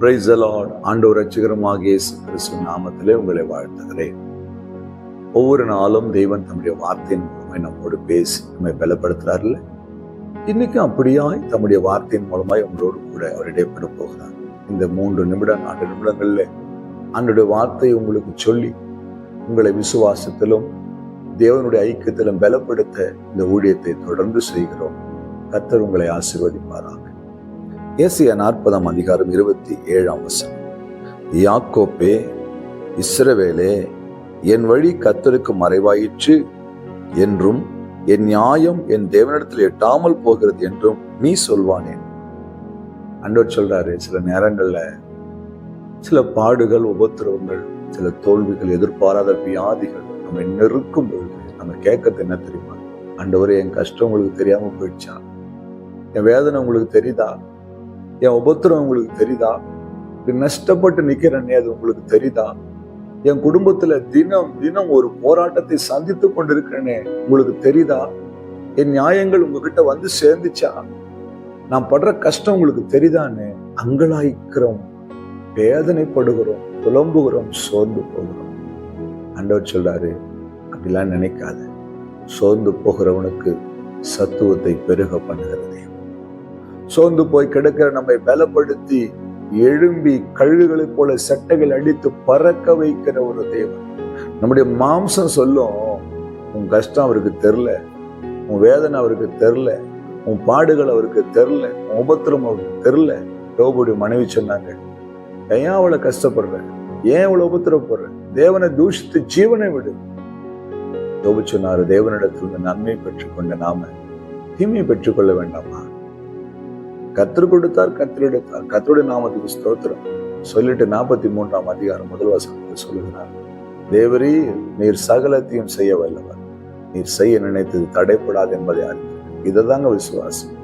Price allot ஆண்டவர் ரட்சகரமாக இயேசு கிறிஸ்து நாமத்திலே உங்களை வாழ்த்துகிறேன். ஒவ்வொரு நாளும் தெய்வன் தம்முடைய வார்த்தையின் மூலமாய் நம்மோடு பேசி நம்மை பலப்படுத்துறாருல்ல? இன்னைக்கும் அப்படியாய் தம்முடைய வார்த்தையின் மூலமாய் உங்களோடு கூட அவர் இடைப்பட போகிறார். இந்த மூன்று நிமிடம் நான்கு நிமிடங்கள்ல அன்றைய வார்த்தை உங்களுக்கு சொல்லி உங்களை விசுவாசத்திலும் தேவனுடைய ஐக்கியத்திலும் பலப்படுத்த இந்த ஊழியத்தை தொடர்ந்து செய்கிறோம். கர்த்தர் உங்களை ஆசீர்வதிப்பாராக. ஏசிய நாற்பதாம் அதிகாரம் இருபத்தி ஏழாம் வசனம். யாக்கோப்பே இஸ்ரவேலே என் வழி கத்தருக்கு மறைவாயிற்று என்றும் என் நியாயம் என் தேவனிடத்தில் எட்டாமல் போகிறது என்றும் நீ சொல்வானேன் அண்டோர் சொல்றாரு சில நேரங்கள்ல சில பாடுகள் உபத்திரவங்கள் சில தோல்விகள் எதிர்பாராத வியாதிகள் நம்ம நெருக்கும் பொழுது நம்ம கேட்கறது என்ன தெரியுமா? அண்டவரே என் கஷ்டம் உங்களுக்கு தெரியாம போயிடுச்சா? என் வேதனை உங்களுக்கு தெரியுதா? என் உபத்திரம் உங்களுக்கு தெரியுதா? நஷ்டப்பட்டு நிக்கிறேனே அது உங்களுக்கு தெரியுதா? என் குடும்பத்துல தினம் தினம் ஒரு போராட்டத்தை சந்தித்து கொண்டிருக்கிறேனே உங்களுக்கு தெரியுதா? என் நியாயங்கள் உங்ககிட்ட வந்து சேர்ந்துச்சா? நான் படுற கஷ்டம் உங்களுக்கு தெரியுதான்னு அங்கலாய்க்கிறோம் வேதனைப்படுகிறோம் புலம்புகிறோம் சோர்ந்து போகிறோம். ஆண்டவர் சொல்றாரு அப்படிலாம் நினைக்காத. சோர்ந்து போகிறவனுக்கு சத்துவத்தை பெருக பண்ணுகிறது சோர்ந்து போய் கிடக்கிற நம்மை பலப்படுத்தி எழும்பி கழுகுகளைப் போல சட்டைகள் அடித்து பறக்க வைக்கிற ஒரு தேவன். நம்முடைய மாம்சம் சொல்லும் உன் கஷ்டம் அவருக்கு தெரில உன் வேதனை அவருக்கு தெரில உன் பாடுகள் அவருக்கு தெரில உன் உபத்திரம் அவருக்கு தெரில. யோபுடைய மனைவி சொன்னாங்க ஏன் அவளை கஷ்டப்படுற? ஏன் இவ்வளவு உபத்திரப்படுற தேவனை தூஷித்து ஜீவனை விடு. யோபு சொன்னாரு தேவனிடத்திலிருந்து நன்மை பெற்றுக்கொண்ட நாம தீமையை பெற்றுக்கொள்ள வேண்டாமா? கத்தர் கொடுத்தார் கத்தர் எடுத்தார். கத்தருடைய நாமத்துக்கு ஸ்தோத்திரம். சொல்லிட்டு நாற்பத்தி மூன்றாம் அதிகாரம் முதல் வசனத்தில் சொல்லுகிறார். தேவரீ நீர் சகலத்தையும் செய்ய வல்லவர். நீர் செய்ய நினைத்தது தடைப்படாது என்பதை அறிந்து இதை தாங்க விசுவாசம்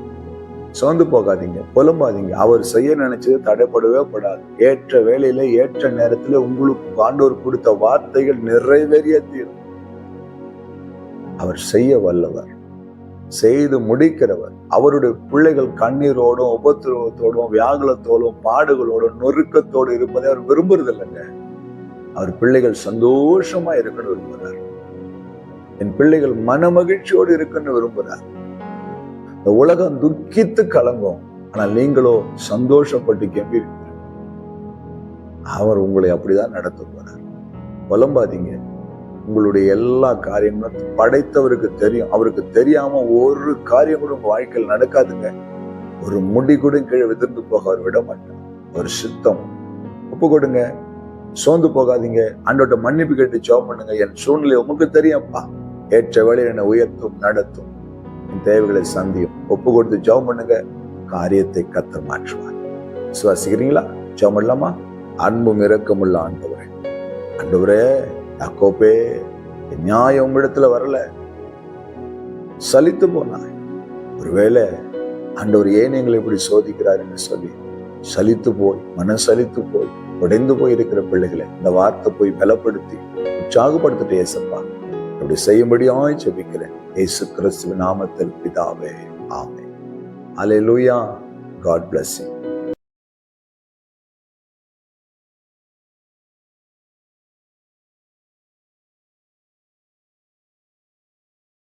சோர்ந்து போகாதீங்க புலம்பாதீங்க. அவர் செய்ய நினைச்சது தடைப்படவே படாது. ஏற்ற வேலையில ஏற்ற நேரத்துல உங்களுக்கு ஆண்டோர் கொடுத்த வார்த்தைகள் நிறைவேறிய தீரும். அவர் செய்ய வல்லவர். செய்து முடிக்கிறவர். அவருடைய பிள்ளைகள் கண்ணீரோடும் உபத்திரவத்தோடும் வியாகுலத்தோடும் பாடுகளோடும் நொறுக்கத்தோடு இருப்பதை அவர் விரும்புறது இல்லைங்க அவர் பிள்ளைகள் சந்தோஷமா இருக்கணும் விரும்புகிறார் என் பிள்ளைகள் மன மகிழ்ச்சியோடு இருக்கணும்னு விரும்புகிறார் இந்த உலகம் துக்கித்து கலங்கும். ஆனால் நீங்களோ சந்தோஷப்பட்டு கம்பீர் அவர் உங்களை அப்படிதான் நடத்த போறார். புலம்பாதீங்க. உங்களுடைய எல்லா காரியங்களும் படைத்தவருக்கு தெரியும். அவருக்கு தெரியாம ஒரு காரியம் கூட உங்க வாழ்க்கையில் நடக்காதுங்க. ஒரு முடி கூட கீழே விதிர்ந்து போக அவர் விட மாட்டார். ஒரு சித்தம். ஒப்பு கொடுங்க. சோர்ந்து போகாதீங்க. அன்றோட மன்னிப்பு கேட்டு ஜோம் பண்ணுங்க. என் சூழ்நிலை உங்களுக்கு தெரியும்ப்பா ஏற்ற வேலையில் என்னை உயர்த்தும் நடத்தும். என் தேவைகளை சந்தியும். ஒப்பு கொடுத்து ஜோம் பண்ணுங்க. காரியத்தை கத்த மாற்றுவார். விசுவாசிக்கிறீங்களா? ஜோம் பண்ணலாமா? அன்பும் இரக்கமுள்ள ஆண்டவரே. ஆண்டவரே யாக்கோப்பே நியாயம் உம்மிடத்துல வரல. சலித்து போனாய். ஒருவேளை ஆண்டவர் ஏன் எங்களை இப்படி சோதிக்கிறார் என்று சொல்லி சலித்து போய் மன சலித்து போய் உடைந்து போய் இருக்கிற பிள்ளைகளை இந்த வார்த்தை போய் பலப்படுத்தி உற்சாகப்படுத்திட்டு ஏசப்பா அப்படி செய்யும்படியாய் ஜெபிக்கிறேன். ஏசு கிறிஸ்துவ நாமத்தில் பிதாவே ஆமே அலை லூயா காட் பிளஸ் யூ